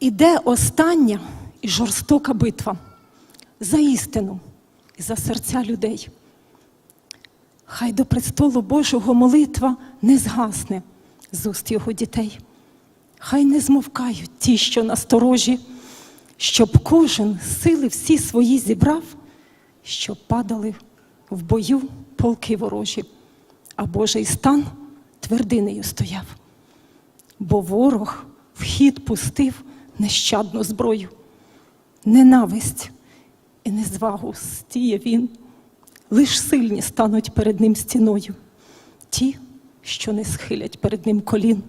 Іде остання і жорстока битва за істину і за серця людей. Хай до престолу Божого молитва не згасне з уст його дітей. Хай не змовкають ті, що насторожі, щоб кожен сили всі свої зібрав, щоб падали в бою полки ворожі, а Божий стан твердинею стояв. Бо ворог в хід пустив нещадну зброю, ненависть і незвагу стіє він, лиш сильні стануть перед ним стіною, ті, що не схилять перед ним колін.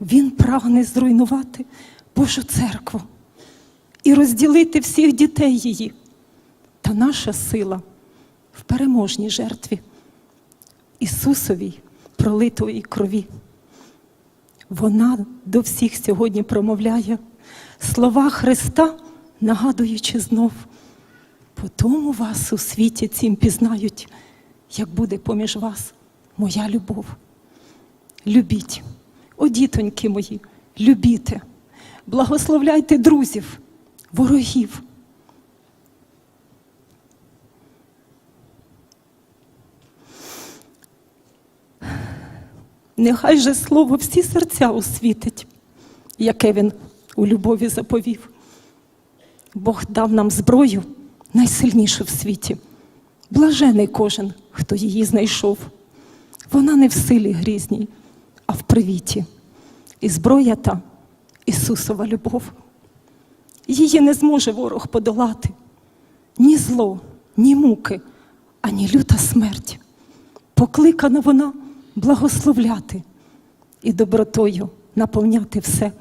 Він прагне зруйнувати Божу церкву і розділити всіх дітей її. Та наша сила в переможній жертві Ісусовій пролитої крові. Вона до всіх сьогодні промовляє слова Христа, нагадуючи знов. По тому вас у світі цім пізнають, як буде поміж вас моя любов. Любіть, о дітоньки мої, любіте, благословляйте друзів, ворогів. Нехай же слово всі серця освітить, яке він у любові заповів. Бог дав нам зброю найсильнішу в світі. Блажений кожен, хто її знайшов. Вона не в силі грізній, а в привіті. І зброя та Ісусова любов. Її не зможе ворог подолати. Ні зло, ні муки, ані люта смерть. Покликана вона благословляти і добротою наповняти все.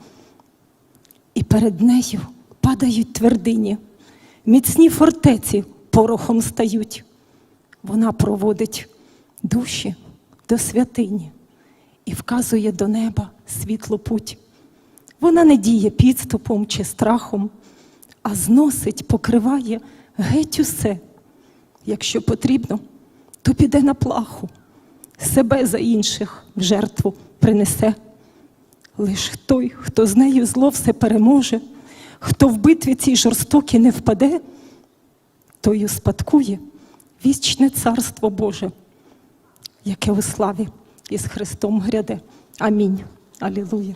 І перед нею падають твердині, міцні фортеці порохом стають. Вона проводить душі до святині і вказує до неба світлу путь. Вона не діє підступом чи страхом, а зносить, покриває геть усе. Якщо потрібно, то піде на плаху, себе за інших в жертву принесе. Лиш той, хто з нею зло все переможе, хто в битві цій жорстокі не впаде, той успадкує вічне царство Боже, яке у славі із Христом гряде. Амінь. Алілуя.